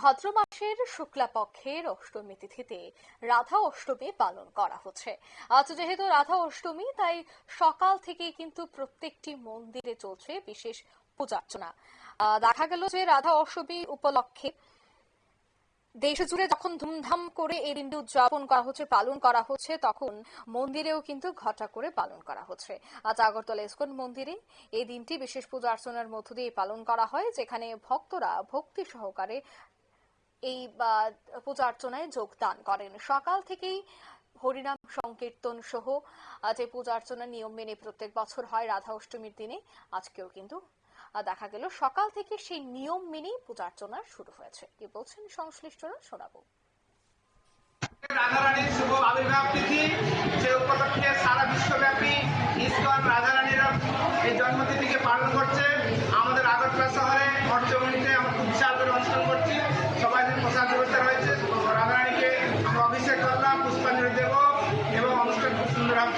ভাদ্র মাসের শুক্লা পক্ষের অষ্টমী তিথিতে রাধা অষ্টমী পালন করা হচ্ছে। আজ যেহেতু রাধা অষ্টমী, তাই সকাল থেকে কিন্তু প্রত্যেকটি মন্দিরে চলছে বিশেষ পূজা অর্চনা দেখা গেল যে রাধা অষ্টমী উপলক্ষে দেশ জুড়ে যখন ধুমধাম করে এই দিনটি উদযাপন করা হচ্ছে, পালন করা হচ্ছে, তখন মন্দিরেও কিন্তু ঘটা করে পালন করা হচ্ছে। আজ আগরতলা ইস্কন মন্দিরে এই দিনটি বিশেষ পূজা অর্চনার মধ্য দিয়ে পালন করা হয়, যেখানে ভক্তরা ভক্তি সহকারে এই পূজা যোগদান করেন। সকাল থেকেই হরিনাম সংকীর্তন সহ যে পূজা অর্চনার নিয়ম মেনে প্রত্যেক বছর হয় রাধা অষ্টমীর দিনে, আজকেও কিন্তু দেখা গেল। সকাল থেকে সেই নিয়ম মেনেই পূজা অর্চনা শুরু হয়েছে। কি বলছেন সংশ্লিষ্টরা? শোনাবো। রাধারানীর শুভ আবির্ভাব তিথি, সে উপলক্ষে সারা বিশ্বব্যাপী ইস্কন রাধারানীর এই জন্মতিথিকে পালন করছে। আমাদের আগরতলা শহরে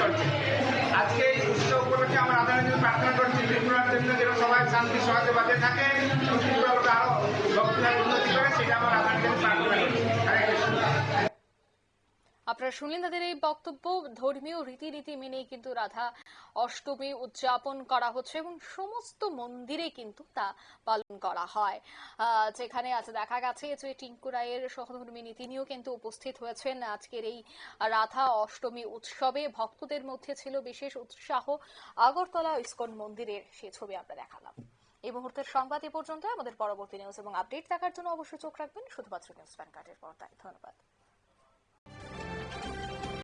চলছে। আজকে এই উৎসব উপলক্ষে আমরা আদানের জন্য প্রার্থনা করছি, ত্রিপুরার জন্য যেন সবাই শান্তি, সহজে বাজে থাকে এবং ত্রিপুরা আরও ভক্তিভাবে উন্নতি করে, সেটা আমার আদানের জন্য প্রার্থনা করছি। আপনারা শুনলেন তাদের এই বক্তব্য। ধর্মীয় রীতিনীতি মেনেই কিন্তু রাধা অষ্টমী উদযাপন করা হচ্ছে এবং সমস্ত মন্দিরে কিন্তু তা পালন করা হয়। যেখানে আজ দেখা গেছে যে টিঙ্কু রায়ের সহধর্মিনী তিনিও কিন্তু উপস্থিত হয়েছেন। আজকের এই রাধা অষ্টমী উৎসবে ভক্তদের মধ্যে ছিল বিশেষ উৎসাহ। আগরতলা ইস্কন মন্দিরের সে ছবি আমরা দেখালাম। এই মুহূর্তের সংবাদ এ পর্যন্ত। আমাদের পরবর্তী নিউজ এবং আপডেট দেখার জন্য অবশ্যই চোখ রাখবেন। শুধুমাত্র নিউজ প্যান কার্ডের পর্দায়। ধন্যবাদ।